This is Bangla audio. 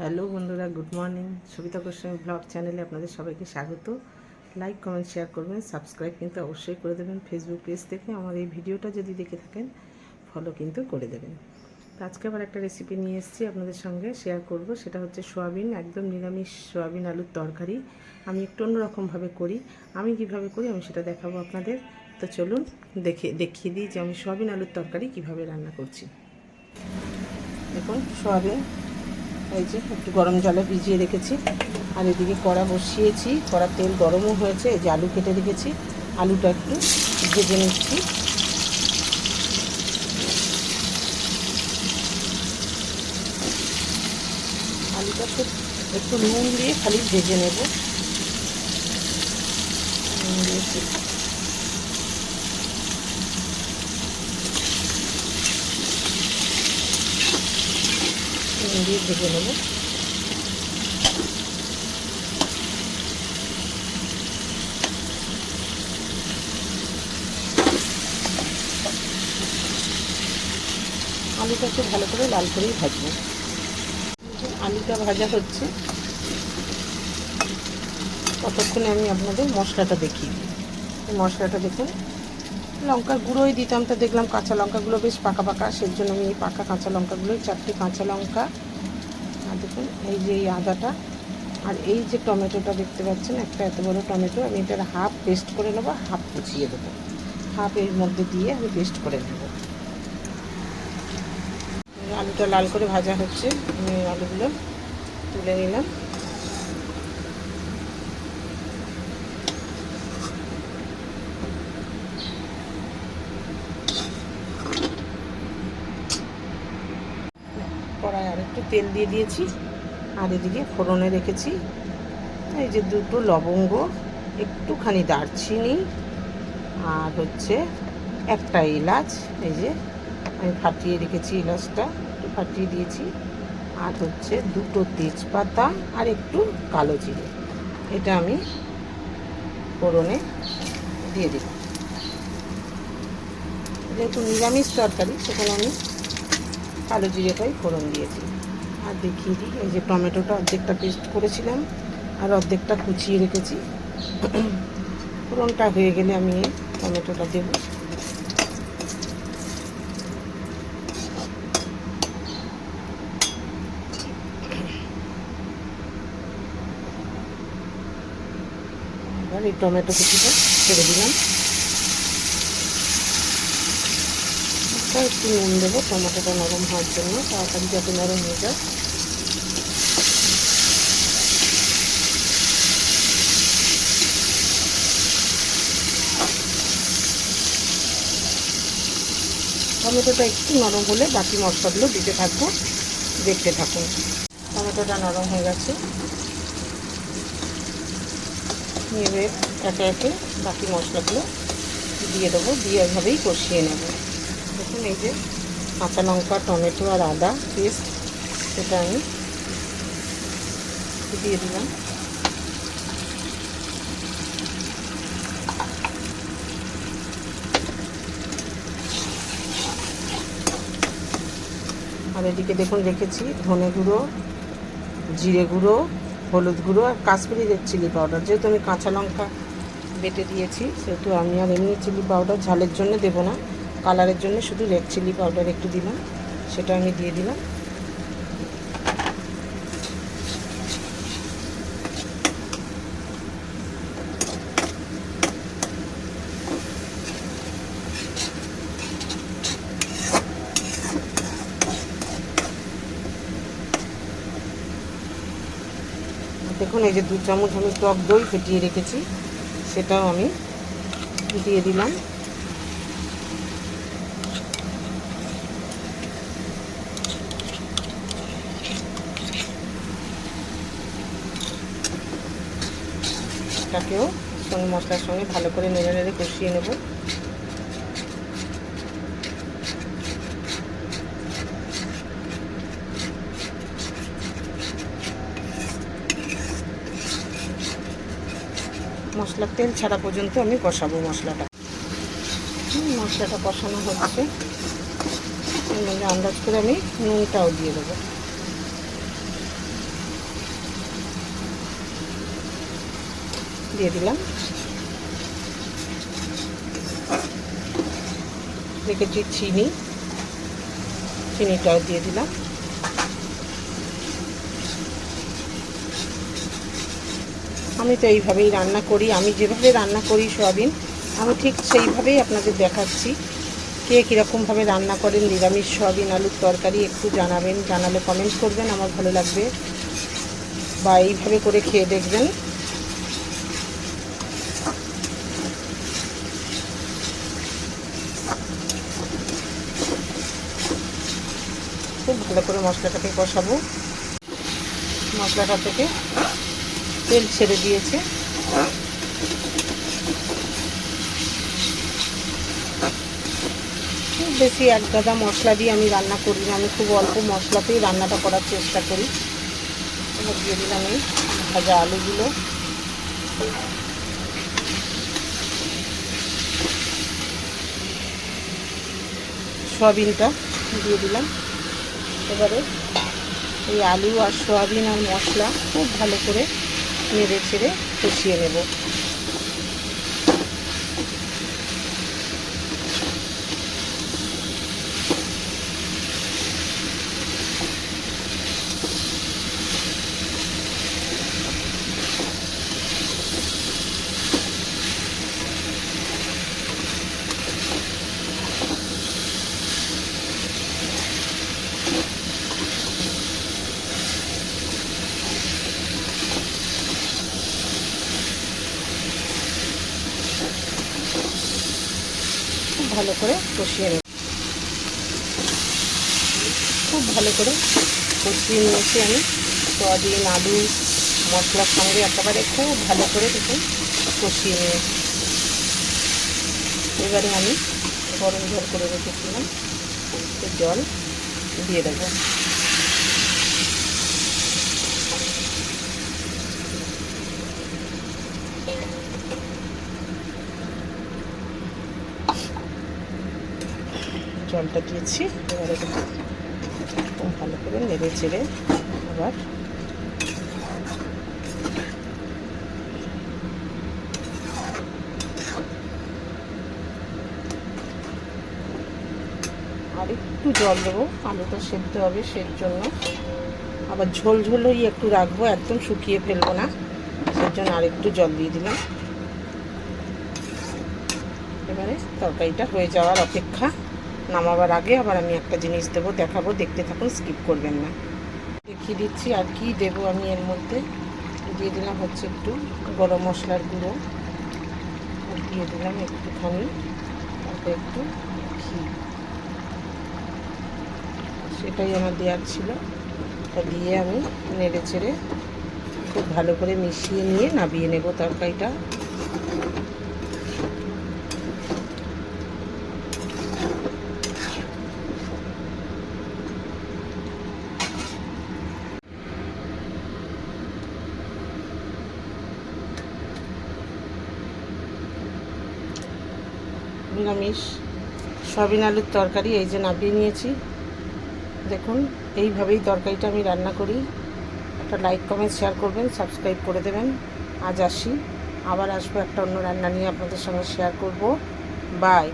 হ্যালো বন্ধুরা, good morning. Sabita Goswami blog চ্যানেলে আপনাদের সবাইকে স্বাগত। লাইক কমেন্ট শেয়ার করবেন সাবস্ক্রাইব কিন্তু অবশ্যই করে দেবেন। ফেসবুক পেজ থেকে আমার এই ভিডিওটা যদি দেখে থাকেন ফলো কিন্তু করে দেবেন। তো আজকে আবার একটা রেসিপি নিয়ে এসেছি আপনাদের সঙ্গে শেয়ার করব। সেটা হচ্ছে সোয়াবিন, একদম নিরামিষ সোয়াবিন আলুর তরকারি। আমি একটু অন্যরকমভাবে করি। আমি কীভাবে করি আমি সেটা দেখাবো আপনাদের। তো চলুন দেখে, দেখিয়ে দিই যে আমি সোয়াবিন আলুর তরকারি কীভাবে রান্না করছি। দেখুন, সোয়াবিন এই যে একটু গরম জলে ভিজিয়ে রেখেছি। আর এদিকে কড়া বসিয়েছি। কড়া তেল গরমও হয়েছে। এই যে আলু কেটে রেখেছি। আলুটা একটু ভেজে নিচ্ছি। আলুটা একটু একটু নুন দিয়ে খালি ভেজে নেব। নুন ভেজে নেব। আলুটা একটু ভালো করে লাল করেই ভাজবো। আলুটা ভাজা হচ্ছে। ততক্ষণে আমি আপনাদের মশলাটা দিই। মশলাটা দেখুন, লঙ্কার গুঁড়োই দিতাম তো দেখলাম কাঁচা লঙ্কাগুলো বেশ পাকা পাকা সেই জন্য আমি এই পাকা কাঁচা লঙ্কাগুলোই চারটে কাঁচা লঙ্কা দেখুন এই যে এই আদাটা আর এই যে টমেটোটা দেখতে পাচ্ছেন, একটা এত বড় টমেটো, আমি এটার হাফ পেস্ট করে নেব হাফ কুচিয়ে দেবো। হাফ এর মধ্যে দিয়ে আমি পেস্ট করে নেব। আলুটা লাল করে ভাজা হচ্ছে, আমি আলুগুলো তুলে নিলাম। কড়াই আর একটু তেল দিয়ে দিয়েছি। আর এদিকে ফোড়নে রেখেছি। এই যে দুটো লবঙ্গ, একটুখানি দারচিনি, আর হচ্ছে একটা এলাচ। এই যে আমি ফাটিয়ে রেখেছি এলাচটা, একটু ফাটিয়ে দিয়েছি। আর হচ্ছে দুটো তেজপাতা আর একটু কালো জিরে। এটা আমি ফোড়নে দিয়ে দিলাম। যেহেতু নিরামিষ তরকারি, সেখানে আমি কালো জিরেটাই ফোড়ন দিয়েছি। আর দেখিয়ে দিই, এই যে টমেটোটা অর্ধেকটা পেস্ট করেছিলাম, আর অর্ধেকটা কুচিয়ে রেখেছি। ফোড়নটা হয়ে গেলে আমি টমেটোটা দেব। এবার এই টমেটো কুচিটা ছেড়ে দিলাম। হালকা একটু নুন দেবো, টমেটোটা নরম হওয়ার জন্য, তাড়াতাড়ি যাতে নরম হয়ে যায়। টমেটোটা একটু নরম হলে বাকি মশলাগুলো দিতে থাকব, দেখতে থাকুন। টমেটোটা নরম হয়ে গেছে। এবার একে একে বাকি মশলাগুলো দিয়ে দেবো, দিয়ে এভাবেই কষিয়ে নেব। দেখুন এই যে কাঁচা লঙ্কা, টমেটো আর আদা পেস্ট সেটা আমি দিয়ে দিলাম। আর এদিকে দেখুন রেখেছি ধনে গুঁড়ো, জিরে গুঁড়ো, হলুদ গুঁড়ো আর কাশ্মীরি রেড চিলি পাউডার যেহেতু আমি কাঁচা লঙ্কা বেটে দিয়েছি, সেহেতু আমি আর এমনি চিলি পাউডার ঝালের জন্য দেবো না। কালারের জন্য শুধু রেড চিলি পাউডার একটু দিলাম, সেটা আমি দিয়ে দিলাম। দেখুন, এই যে দু চামচ আমি টক দই ফেটিয়ে রেখেছি, সেটাও আমি দিয়ে দিলাম। সঙ্গে মশলার সঙ্গে ভালো করে নেড়ে নেড়ে কষিয়ে নেব। মশলার তেল ছাড়া পর্যন্ত আমি কষাবো মশলাটা। মশলাটা কষানো হচ্ছে। আন্দাজ করে আমি নুনটাও দিয়ে দেবো। দিয়ে দিলাম। রেখেছি চিনি। চিনিটাও দিয়ে দিলাম। আমি তো এইভাবেই রান্না করি। আমি যেভাবে রান্না করি সয়াবিন, আমি ঠিক সেইভাবেই আপনাদের দেখাচ্ছি। কে কীরকমভাবে রান্না করেন নিরামিষ সয়াবিন আলুর তরকারি একটু জানাবেন, জানালে কমেন্ট করবেন, আমার ভালো লাগবে। বা এইভাবে করে খেয়ে দেখবেন খুব ভালো করে মশলাটাকে কষাবো। মশলাটা থেকে তেল ছেড়ে দিয়েছে। বেশি এক গাদা মশলা দিয়ে আমি রান্না করি না। আমি খুব অল্প মশলাতেই রান্নাটা করার চেষ্টা করি। দিয়ে দিলাম এই ভাজা আলুগুলো। সয়াবিনটা দিয়ে দিলাম। এবারে এই আলু আর সয়াবিন আর মশলা খুব ভালো করে নেড়ে ছেড়ে কষিয়ে নেব। ভালো করে কষিয়ে নেব। খুব ভালো করে কষিয়ে নিয়েছি আমি। সয়াবিন, আলু, মশলার সঙ্গে একেবারে খুব ভালো করে কিছু কষিয়ে নিয়েছি। এবারে আমি গরম জল করে রেখেছিলাম। জল দিয়ে দেবো। জলটা দিয়েছি। এবারে ভালো করে নেড়ে চেড়ে আবার আর একটু জল দেবো। আলুটা সেদ্ধ হবে সের জন্য। আবার ঝোল ঝোলই একটু রাখব, একদম শুকিয়ে ফেলব না। সের জন্য আর একটু জল দিয়ে দিলাম। এবারে তরকারিটা হয়ে যাওয়ার অপেক্ষা। নামাবার আগে আবার আমি একটা জিনিস দেবো, দেখাবো, দেখতে থাকুন স্কিপ করবেন না। দেখিয়ে দিচ্ছি আর কি দেবো আমি এর মধ্যে। দিয়ে দিলাম হচ্ছে একটু গরম মশলার গুঁড়ো। দিয়ে দিলাম একটুখানি তারপরে একটু ঘি। সেটাই আমার দেওয়ার ছিল। দিয়ে আমি নেড়ে চেড়ে খুব ভালো করে মিশিয়ে নিয়ে নাবিয়ে নেব তরকারিটা। নিরামিষ সয়াবিন আলুর তরকারি, এই যে নাবিয়ে নিয়েছি। দেখুন, এইভাবেই তরকারিটা আমি রান্না করি। একটা লাইক, কমেন্ট, শেয়ার করবেন, সাবস্ক্রাইব করে দেবেন। আজ আসি। আবার আসব একটা অন্য রান্না নিয়ে আপনাদের সঙ্গে শেয়ার করব। বাই।